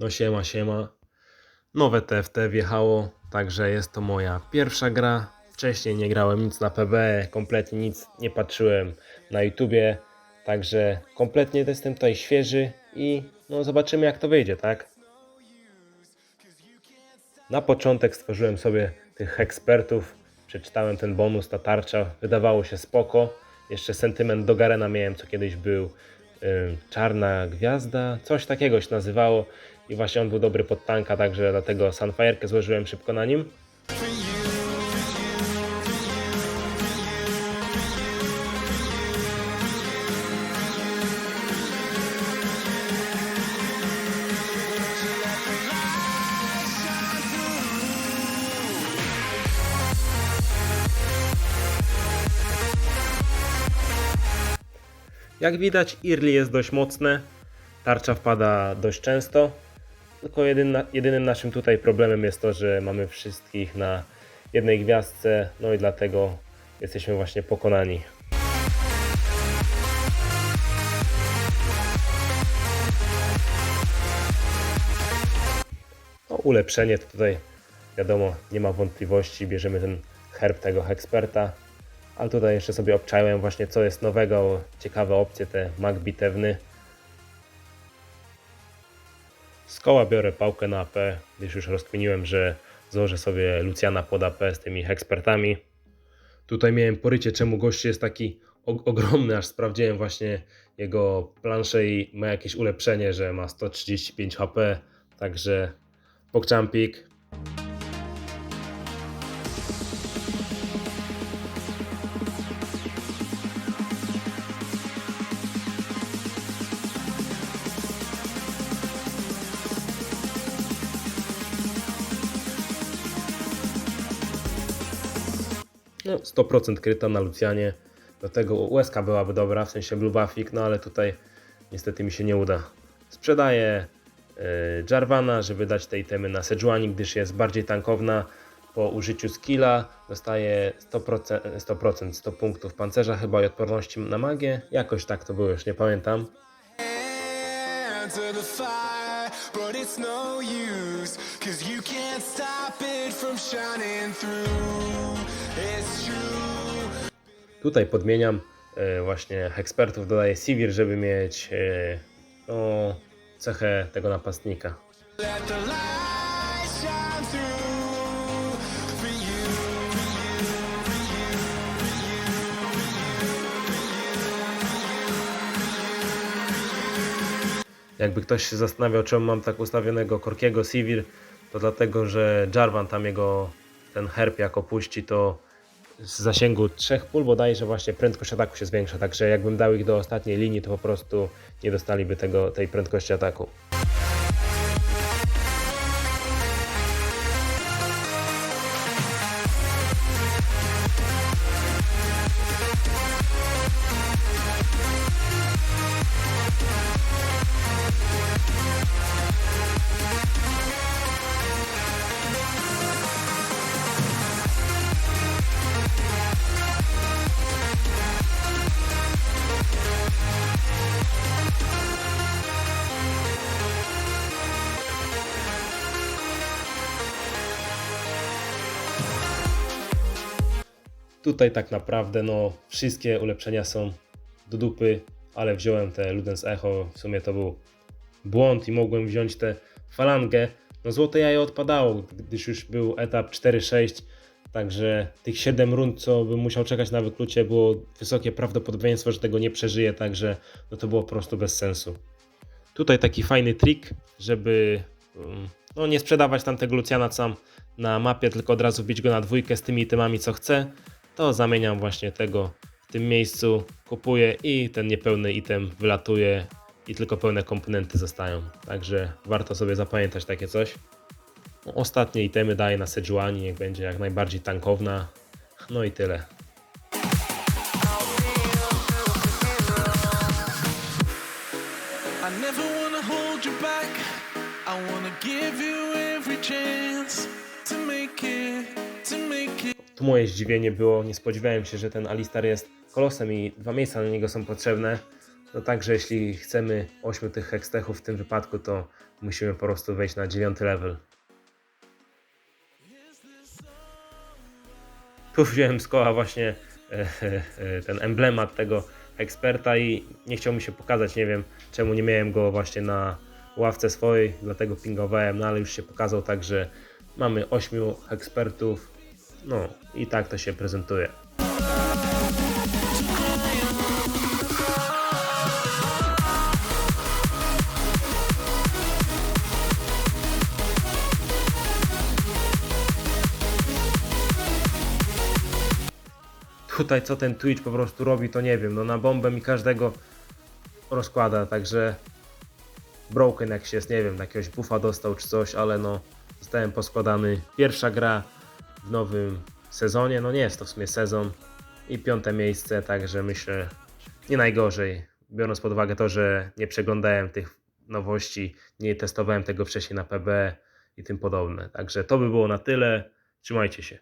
No siema, siema. Nowe TFT wjechało, także jest to moja pierwsza gra. Wcześniej nie grałem nic na PB, kompletnie nic nie patrzyłem na YouTubie, także kompletnie jestem tutaj świeży i no zobaczymy jak to wyjdzie, tak? Na początek stworzyłem sobie tych ekspertów, przeczytałem ten bonus, ta tarcza, wydawało się spoko. Jeszcze sentyment do Garena miałem, co kiedyś był y, Czarna Gwiazda, coś takiego się nazywało i właśnie on był dobry pod tanka, także dlatego Sunfire'kę złożyłem szybko na nim. Jak widać, Early jest dość mocne, tarcza wpada dość często. Tylko jedyna, jedynym naszym tutaj problemem jest to, że mamy wszystkich na jednej gwiazdce, no i dlatego jesteśmy właśnie pokonani. No, ulepszenie to tutaj wiadomo, nie ma wątpliwości, bierzemy ten herb tego eksperta. Ale tutaj jeszcze sobie obczaiłem właśnie co jest nowego, ciekawe opcje, te mag bitewny. Z koła biorę pałkę na AP, gdyż już rozkminiłem, że złożę sobie Luciana pod AP z tymi ekspertami. Tutaj miałem porycie, czemu gość jest taki ogromny, aż sprawdziłem właśnie jego planszę i ma jakieś ulepszenie, że ma 135 HP, także pokczampik. No, 100% kryta na Lucianie. Do tego USK byłaby dobra, w sensie Blue Buffik, no ale tutaj niestety mi się nie uda. Sprzedaję yy, Jarvana, żeby dać te itemy na Sejuani, gdyż jest bardziej tankowna. Po użyciu skilla dostaje 100%, 100%, 100 punktów pancerza chyba i odporności na magię. Jakoś tak to było, już nie pamiętam. To the fire, but it's no use, cause you can't stop it from shining through. It's true. Tutaj podmieniam e, właśnie ekspertów, dodaję Sivir, żeby mieć e, no, cechę tego napastnika. Let the light Jakby ktoś się zastanawiał, czemu mam tak ustawionego Korkiego Sivir, to dlatego, że Jarvan tam jego ten herb jak opuści, to z zasięgu trzech pól bodajże właśnie prędkość ataku się zwiększa, także jakbym dał ich do ostatniej linii, to po prostu nie dostaliby tego, tej prędkości ataku. Tutaj tak naprawdę no wszystkie ulepszenia są do dupy, ale wziąłem te Ludens Echo, w sumie to był błąd i mogłem wziąć tę falangę. No złote jajo odpadało, gdyż już był etap 4-6, także tych 7 rund, co bym musiał czekać na wyklucie, było wysokie prawdopodobieństwo, że tego nie przeżyję, także no to było po prostu bez sensu. Tutaj taki fajny trik, żeby um, no, nie sprzedawać tamtego Luciana sam na mapie, tylko od razu wbić go na dwójkę z tymi itemami, co chcę, to zamieniam właśnie tego w tym miejscu, kupuję i ten niepełny item wylatuje i tylko pełne komponenty zostają. Także warto sobie zapamiętać takie coś. No, Ostatnie itemy daję na Sejuani, niech będzie jak najbardziej tankowna. No i tyle. I never wanna hold you back. I wanna give you every chance Tu moje zdziwienie było, nie spodziewałem się, że ten Alistar jest kolosem i dwa miejsca na niego są potrzebne. No także jeśli chcemy 8 tych hextechów w tym wypadku, to musimy po prostu wejść na 9 level. Tu wziąłem z koła właśnie e, e, e, ten emblemat tego eksperta i nie chciał mi się pokazać, nie wiem czemu nie miałem go właśnie na ławce swojej, dlatego pingowałem, no ale już się pokazał, także mamy 8 ekspertów, no i tak to się prezentuje. Tutaj co ten Twitch po prostu robi, to nie wiem. No na bombę mi każdego rozkłada, także broken jak jest, nie wiem, jakiegoś buffa dostał czy coś, ale no zostałem poskładany. Pierwsza gra w nowym sezonie, no nie jest to w sumie sezon i piąte miejsce, także myślę nie najgorzej, biorąc pod uwagę to, że nie przeglądałem tych nowości, nie testowałem tego wcześniej na PB i tym podobne. Także to by było na tyle. Trzymajcie się.